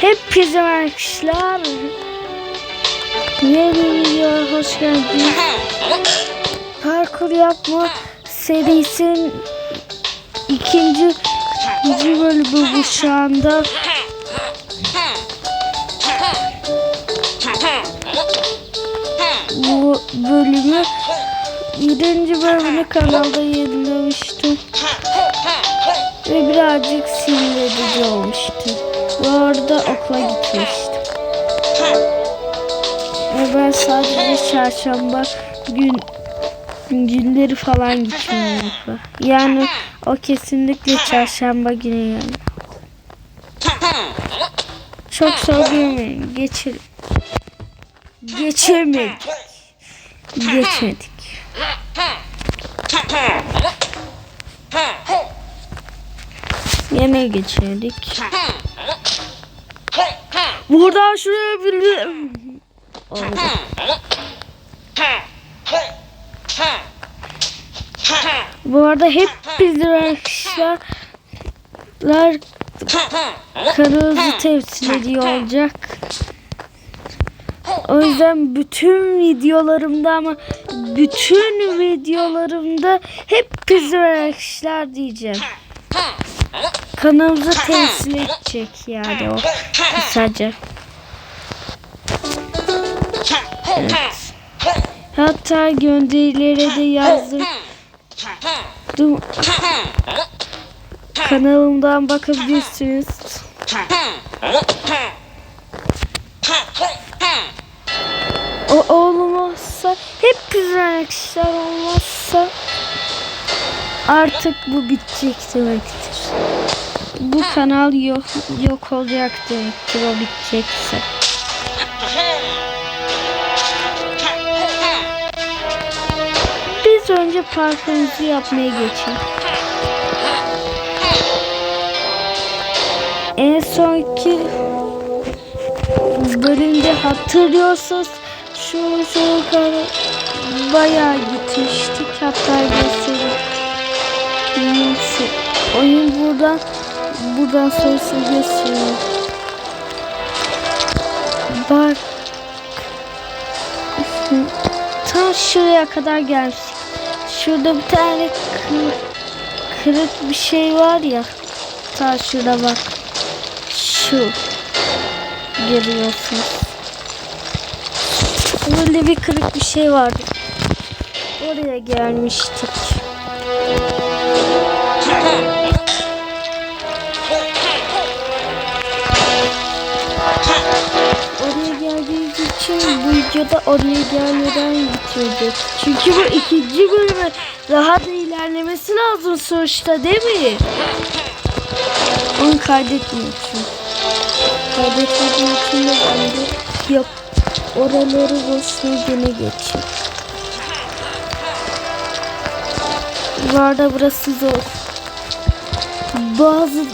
Hepinize arkadaşlar. Yeni videoya hoş geldiniz. Parkur yapma serisinin ikinci, ikinci bölümü bu şu anda. Bu bölümü birinci bölümünü kanalda yayınlamıştım. Ve birazcık sinir edici olmuştu. Bu arada okula gitmiştim. Ve ben sadece çarşamba gün günleri falan gitmiyorum okula. Yani o kesinlikle çarşamba günü yani. Çok sorgulamayın. Geçir. Geçemedik. Geçmedik. Yine geçirdik. Buradan şuraya bir... Oldu. Bu arada hep bizim arkadaşlar kanalımızı temsil ediyor olacak. O yüzden bütün videolarımda ama bütün videolarımda hep bizim arkadaşlar diyeceğim. Kanalımızı temsil edecek yani o kısaca. Evet. Hatta gönderilere de yazdım. Kanalımdan bakabilirsiniz. O olmazsa hep güzel arkadaşlar olmazsa artık bu bitecek demektir. Bu kanal yok, yok olacak demektir o bitecekse. Biz önce parkımızı yapmaya geçelim. En sonki bölümde hatırlıyorsanız şu şu yukarı bayağı gitmiştik. Hatta göstereyim. Oyun buradan buradan sonrasını gösteriyor. Bak. Tam şuraya kadar gelmiştik. Şurada bir tane kırık, kırık bir şey var ya. Ta şurada bak. Şu. Görüyorsunuz. Böyle bir kırık bir şey vardı. Oraya gelmiştik. İçin bu videoda gelmeden bitirdik. Çünkü bu ikinci bölüme daha da ilerlemesi lazım sonuçta değil mi? Onu kaydetmiyorsun. Kaydetmediğim için de ben de yap. Oraları boşluğu gene geçeyim. Bu arada burası zor. Bazı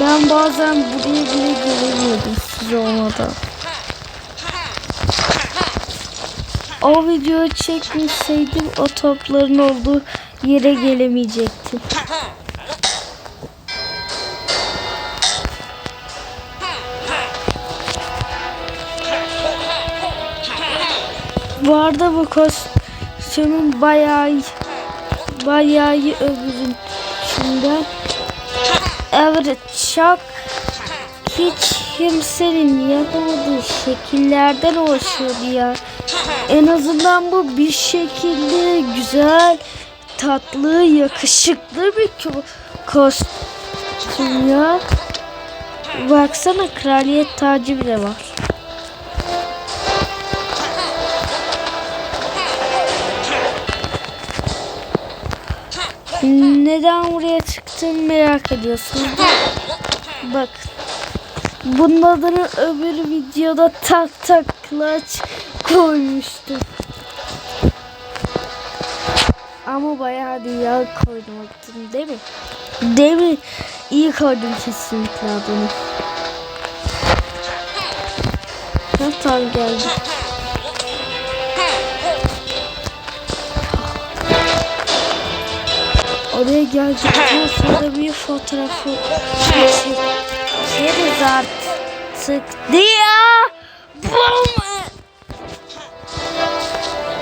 ben bazen buraya bile gelemiyordum siz olmadan. O videoyu çekmeseydim o topların olduğu yere gelemeyecektim. Bu arada bu kostümün bayağı bayağı öbürün içinden. Evet çok hiç kimsenin yapamadığı şekillerden oluşuyor ya. En azından bu bir şekilde güzel, tatlı, yakışıklı bir ko- kostüm ya. Baksana kraliyet tacı bile var. Neden buraya çıktığımı merak ediyorsunuz. Bak. Bunun adını öbür videoda tak tak clutch koymuştum. Ama bayağı dünya koydum değil mi? Değil mi? İyi koydum kesinlikle adını. Tam geldi. Oraya geldikten sonra bir fotoğrafı çekeriz artık. ya. Bum!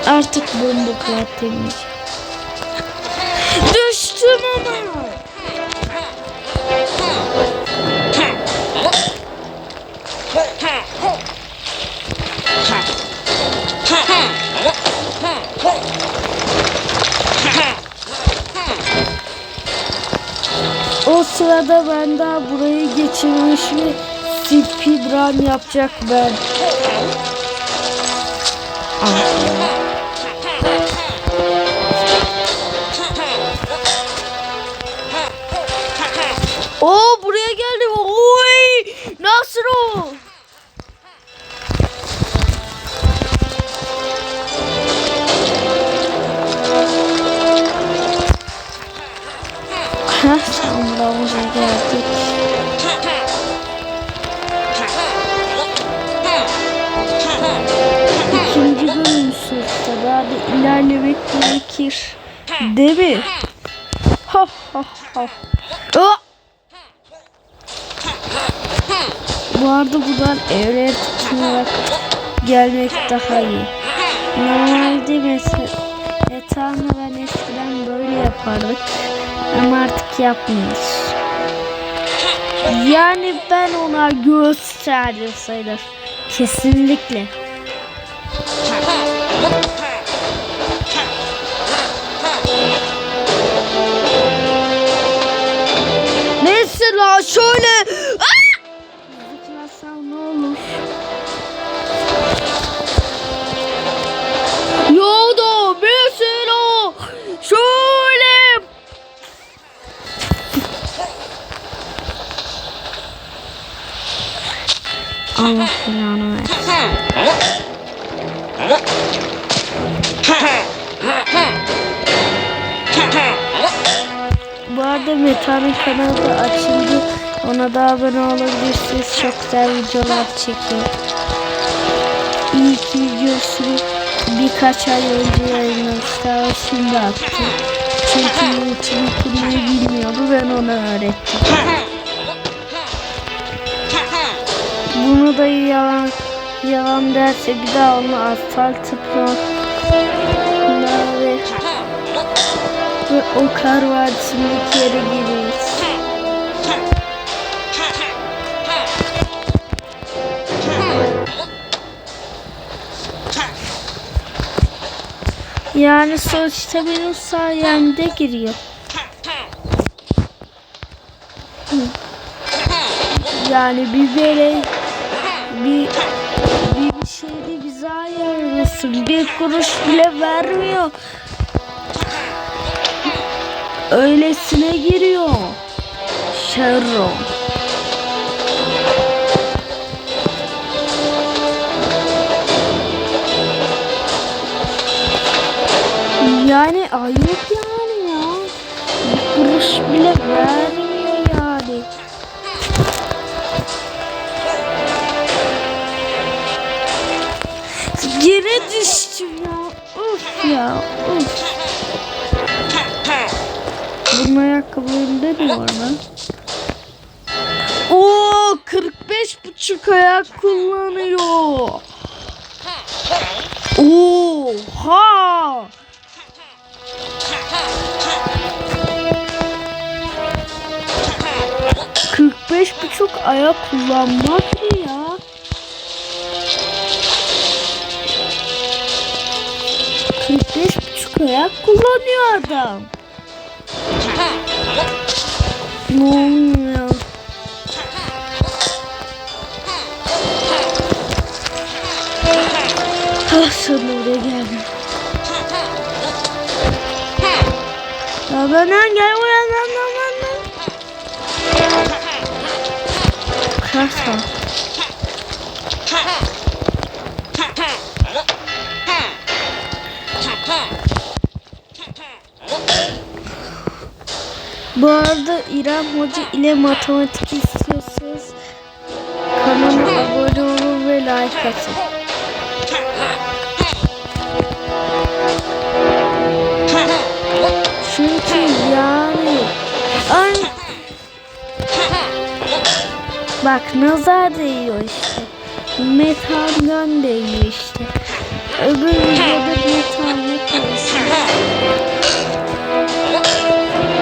Artık bomba kuvvetliymiş. Düştüm ama. O sırada ben daha burayı geçirmiş ve speedrun yapacak ben. Oo buraya geldi. Oy! Nasıl o? Sonra buraya geldik. İkinci bölüm sırtta daha da ilerlemek gerekir. Değil mi? Ha ha ha. Aa! Bu arada buradan evreye tutunarak gelmek daha iyi. Normalde mesela Ethan'la ben eskiden böyle yapardık. Ama artık yapmıyoruz. Yani ben ona gösterdim sayılır. Kesinlikle. Mesela şöyle kanalı açıldı. Ona da abone olabilirsiniz. Çok güzel videolar çekiyor. İlk videosunu birkaç ay önce yayınlamışlar. Şimdi attı. Çünkü YouTube kurmayı bilmiyordu. Ben ona öğrettim. Bunu da yalan yalan derse bir daha onu asfalt tıklar. Ve, ve o kar vadisindeki yere giriyoruz. Yani sonuçta benim sayemde giriyor. Yani bir böyle bir bir şeyde bize ayarlasın. Bir kuruş bile vermiyor. Öylesine giriyor. Şerro. Yani ayıp yani ya. Bir kuruş bile vermiyor yani. Geri düştüm ya. Of ya. Of. Bunun ayakkabılarında ne var lan? Oo 45 buçuk ayak kullanıyor. Oha! Beş buçuk ayak kullanmak ne ya? Kırk beş buçuk ayak kullanıyor adam. Ne oluyor? Ah sonunda buraya geldim. Ya ben gel uyan Kasa. Bu arada İrem Hoca ile matematik istiyorsanız kanalıma abone olun ve like atın. Bak nazar değiyor işte. Metandan değiyor işte. Öbür videoda metan ne konuşmuş?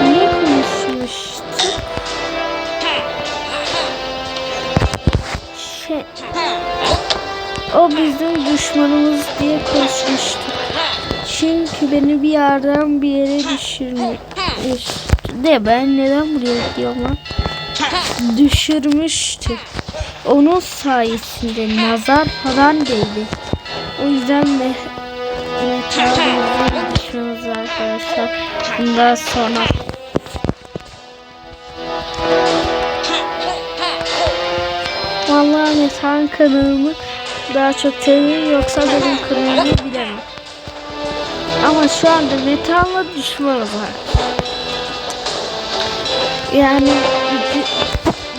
Ne konuşmuştu? Şey, o bizim düşmanımız diye konuşmuştu. Çünkü beni bir yerden bir yere düşürmüş. De ben neden buraya gidiyorum lan? Düşürmüştü. Onun sayesinde nazar falan değdi. O yüzden metabimizin düşmemiz arkadaşlar. Bundan sonra Vallahi Metan kanalımı daha çok seviyorum yoksa benim kanalımı bilemem. Ama şu anda Metan'la düşmanız var. Yani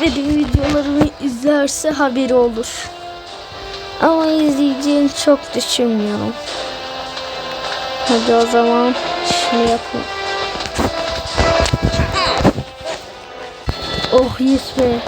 benim videolarımı izlerse haberi olur. Ama izleyeceğini çok düşünmüyorum. Hadi o zaman şunu yapalım. Oh yes be.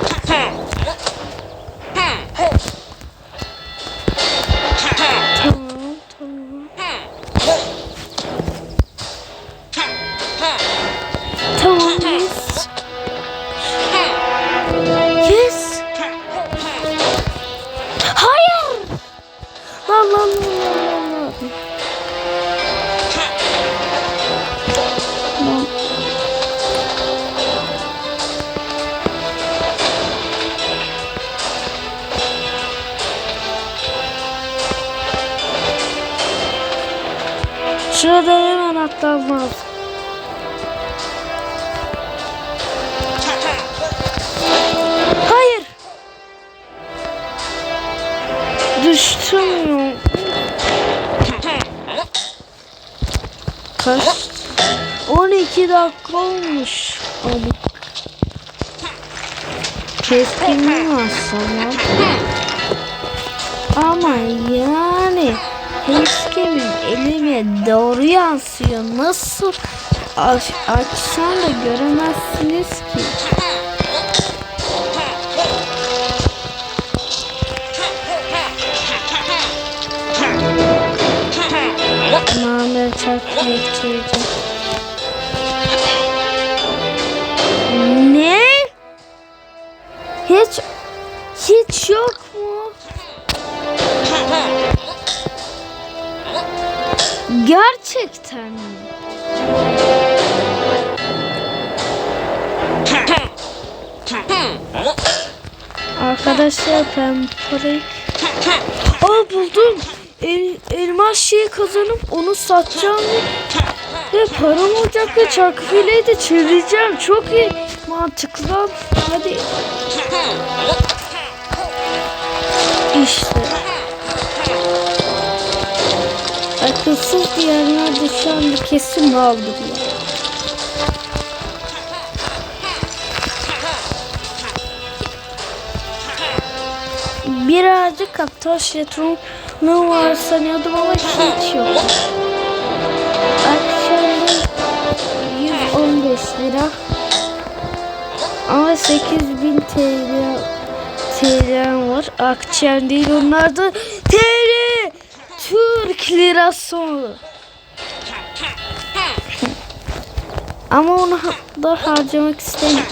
Şurada hemen atlanmaz. Hayır. Düştüm. Kaç? 12 dakika olmuş. Abi. Keskin mi aslında? Ama yani Keskimin elime doğru yansıyor. Nasıl aç, açsam da göremezsiniz ki. Namer çarpı geçireceğim. Ne? Hiç hiç yok mu? Gerçekten mi? Arkadaşlar ben parayı... Aa buldum. El, elmas şeyi kazanıp onu satacağım ve, param olacak ve çarkı fileyi de çevireceğim. Çok iyi. Mantıklı. Hadi. İşte. Akılsız diyenler de şu anda kesin mal duruyor. Birazcık kaptaş yatırımı var sanıyordum ama hiç yok. Akşamda 115 lira. Ama 8000 TL TL var. Akçem değil onlar da Türk lirası. Ama onu da harcamak istemiyorum.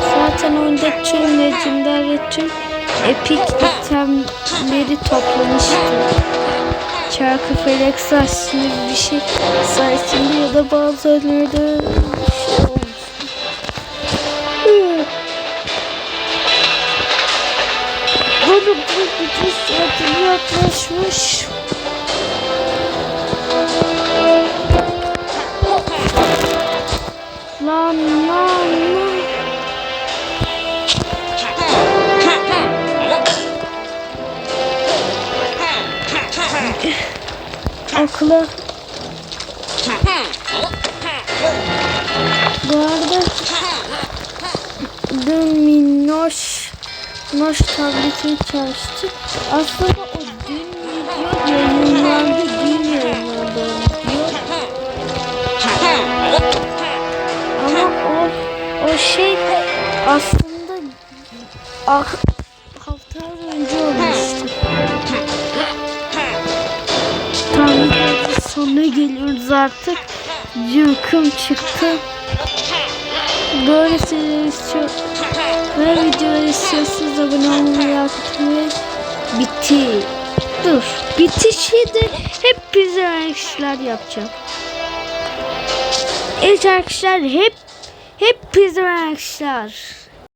Zaten oyunda tüm legendar ve tüm epik itemleri toplamıştım. Çarkı saçlı bir şey sayesinde ya da bazıları da yaklaşmış. Lan lan lan. Akla. Bu arada dün minnoş minnoş tabletini çalıştı. Aslında Ama o o şey aslında ah, haftalar önce olmuştu. Tamam sonuna geliyoruz artık. Yıkım çıktı. Böyle şeyler istiyor. Ve videoyu istiyorsanız abone olmayı unutmayın. Bitti. Dur. Bitişi de hep bize arkadaşlar yapacağım. Evet arkadaşlar hep hep bizim arkadaşlar.